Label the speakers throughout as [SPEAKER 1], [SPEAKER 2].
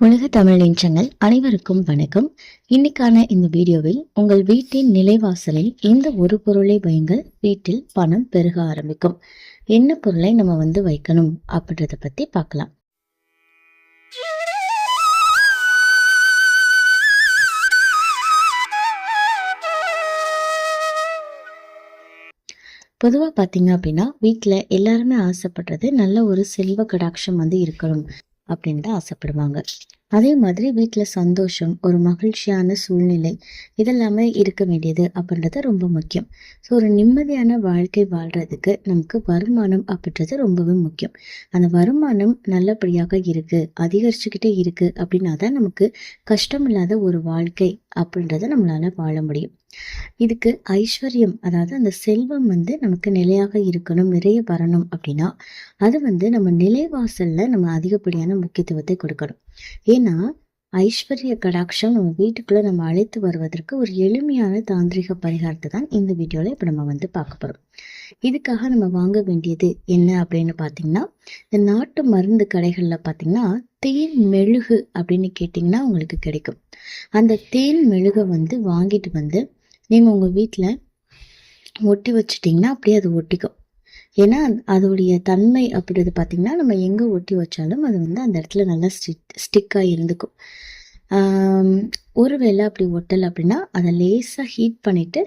[SPEAKER 1] உலக தமிழ் நெஞ்சங்கள் அனைவருக்கும் வணக்கம். இன்னைக்கான இந்த வீடியோவில் உங்கள் வீட்டின் நிலைவாசலில் எந்த ஒரு பொருளை வையுங்கள்? வீட்டில் பணம் பெருக ஆரம்பிக்கும். என்ன பொருளை நம்ம வந்து வைக்கணும் அப்படின்றத பத்தி பார்க்கலாம். பொதுவாக பார்த்தீங்க அப்படின்னா வீட்டில் எல்லாருமே ஆசைப்படுறது நல்ல ஒரு செல்வ கடாட்சம் வந்து இருக்கணும். அப்படின்னு தான் ஆசைப்படுவாங்க. அதே மாதிரி வீட்டில் சந்தோஷம் ஒரு மகிழ்ச்சியான சூழ்நிலை இதெல்லாமே இருக்க வேண்டியது அப்படின்றது ரொம்ப முக்கியம். ஸோ ஒரு நிம்மதியான வாழ்க்கை வாழ்கிறதுக்கு நமக்கு வருமானம் அப்படின்றது ரொம்பவே முக்கியம். அந்த வருமானம் நல்லபடியாக இருக்குது அதிகரிச்சுக்கிட்டே இருக்குது அப்படின்னா தான் நமக்கு கஷ்டம் இல்லாத ஒரு வாழ்க்கை அப்படின்றத நம்மளால் வாழ முடியும். இதுக்கு ஐஸ்வர்யம் அதாவது அந்த செல்வம் வந்து நமக்கு நிலையாக இருக்கணும் நிறைய வரணும் அப்படின்னா அது வந்து நம்ம நிலைவாசலில் நம்ம அதிகப்படியான முக்கியத்துவத்தை கொடுக்கணும். ஏன்னா ஐஸ்வர்ய கடாட்சம் நம்ம வீட்டுக்குள்ளே நம்ம அழைத்து வருவதற்கு ஒரு எளிமையான தாந்திரிக பரிகாரத்தை தான் இந்த வீடியோவில் இப்போ நம்ம வந்து பார்க்க போகிறோம் இதுக்காக நம்ம வாங்க வேண்டியது என்ன அப்படின்னு பார்த்தீங்கன்னா இந்த நாட்டு மருந்து கடைகளில் பார்த்தீங்கன்னா தேன் மெழுகு அப்படின்னு கேட்டிங்கன்னா உங்களுக்கு கிடைக்கும். அந்த தேன் மெழுகை வந்து வாங்கிட்டு வந்து நீங்கள் உங்கள் வீட்டில் ஒட்டி வச்சிட்டிங்கன்னா அப்படியே அது ஒட்டிக்கும். ஏன்னா அதோடைய தன்மை அப்படிது பார்த்திங்கன்னா நம்ம எங்கே ஒட்டி வச்சாலும் அது வந்து அந்த இடத்துல நல்லா ஸ்டிக் ஸ்டிக்காக இருந்துக்கும். ஒருவேளை அப்படி ஒட்டலை அப்படின்னா அதை லேசாக ஹீட் பண்ணிவிட்டு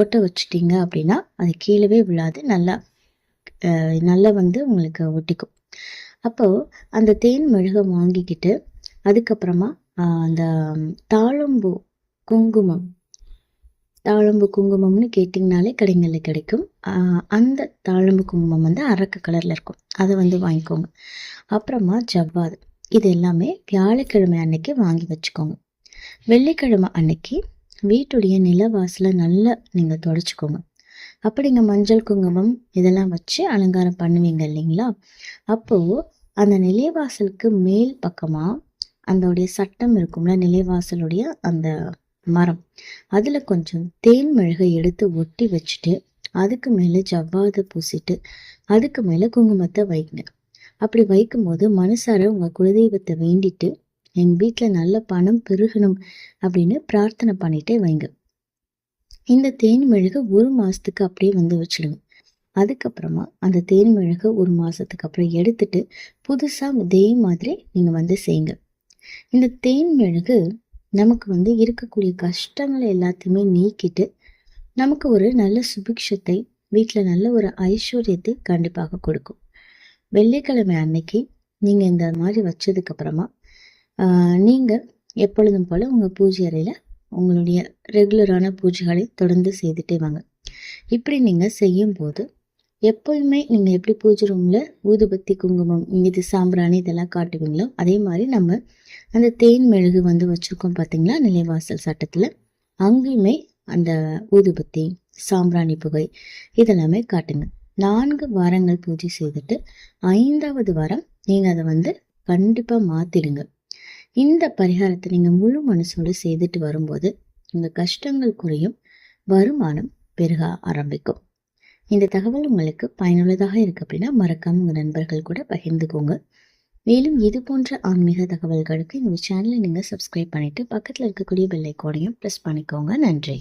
[SPEAKER 1] ஒட்ட வச்சிட்டிங்க அப்படின்னா அது கீழவே விழாது. நல்லா நல்லா வந்து உங்களுக்கு ஒட்டிக்கும். அப்போது அந்த தேன் மெழுகம் வாங்கிக்கிட்டு அதுக்கப்புறமா அந்த தாழம்பூ குங்குமம் தாழம்பு குங்குமம்னு கேட்டிங்கனாலே கடைங்களில் கிடைக்கும். அந்த தாழம்பு குங்குமம் வந்து அரக்கு கலரில் இருக்கும். அதை வந்து வாங்கிக்கோங்க. அப்புறமா ஜவ்வாது. இது எல்லாமே வியாழக்கிழமை அன்னைக்கு வாங்கி வச்சுக்கோங்க. வெள்ளிக்கிழமை அன்னைக்கு வீட்டுடைய நிலவாசலை நல்லா நீங்கள் தொடச்சிக்கோங்க. அப்படிங்க மஞ்சள் குங்குமம் இதெல்லாம் வச்சு அலங்காரம் பண்ணுவீங்க இல்லைங்களா? அப்போது அந்த நிலைவாசலுக்கு மேல் பக்கமாக அதோடைய சட்டம் இருக்கும்ல நிலைவாசலுடைய அந்த மரம். அதில் கொஞ்சம் தேன் மெழுகை எடுத்து ஒட்டி வச்சுட்டு அதுக்கு மேலே ஜவ்வாதை பூசிட்டு அதுக்கு மேலே குங்குமத்தை வைங்க. அப்படி வைக்கும்போது மனசார உங்கள் குலதெய்வத்தை வேண்டிட்டு எங்கள் வீட்டில் நல்ல பணம் பெருகணும் அப்படின்னு பிரார்த்தனை பண்ணிட்டே வைங்க. இந்த தேன் மெழுகு ஒரு மாதத்துக்கு அப்படியே வந்து வச்சுடுங்க. அதுக்கப்புறமா அந்த தேன் மெழுகு ஒரு மாதத்துக்கு அப்புறம் எடுத்துட்டு புதுசாக இதே மாதிரி நீங்கள் வந்து செய்யுங்க இந்த தேன் மெழுகு நமக்கு வந்து இருக்கக்கூடிய கஷ்டங்களை எல்லாத்தையுமே நீக்கிட்டு நமக்கு ஒரு நல்ல சுபிக்ஷத்தை வீட்டில் நல்ல ஒரு ஐஸ்வர்யத்தை கண்டிப்பாக கொடுக்கும். வெள்ளிக்கிழமை அன்னைக்கு நீங்கள் இந்த மாதிரி வச்சதுக்கப்புறமா நீங்கள் எப்பொழுதும் போல் உங்கள் பூஜை அறையில் உங்களுடைய ரெகுலரான பூஜைகளை தொடர்ந்து செய்துட்டே வாங்க. இப்படி நீங்கள் செய்யும்போது எப்போதுமே நீங்கள் எப்படி பூஜை ரூமில் ஊதுபத்தி குங்குமம் இது சாம்பிராணி இதெல்லாம் காட்டுவீங்களோ? அதே மாதிரி நம்ம அந்த தேன் மெழுகு வந்து வச்சுருக்கோம் பார்த்தீங்களா நிலைவாசல் சட்டத்தில். அங்கேயுமே அந்த ஊதுபத்தி சாம்பிராணி புகை இதெல்லாமே காட்டுங்க. நான்கு வாரங்கள் பூஜை செய்துட்டு ஐந்தாவது வாரம் நீங்கள் அதை வந்து கண்டிப்பாக மாற்றிடுங்க இந்த பரிகாரத்தை நீங்கள் முழு மனசோடு செய்துட்டு வரும்போது உங்கள் கஷ்டங்கள் குறையும் வருமானம் பெருக ஆரம்பிக்கும். இந்த தகவல் உங்களுக்கு பயனுள்ளதாக இருக்கு அப்படின்னா மறக்காம உங்கள் நண்பர்கள் கூட பகிர்ந்துக்கோங்க. மேலும் இது போன்ற ஆன்மீக தகவல்களுக்கு இந்த சேனலை நீங்கள் சப்ஸ்கிரைப் பண்ணிவிட்டு பக்கத்தில் இருக்கக்கூடிய பெல்லைக்கோடையும் ப்ரெஸ் பண்ணிக்கோங்க. நன்றி.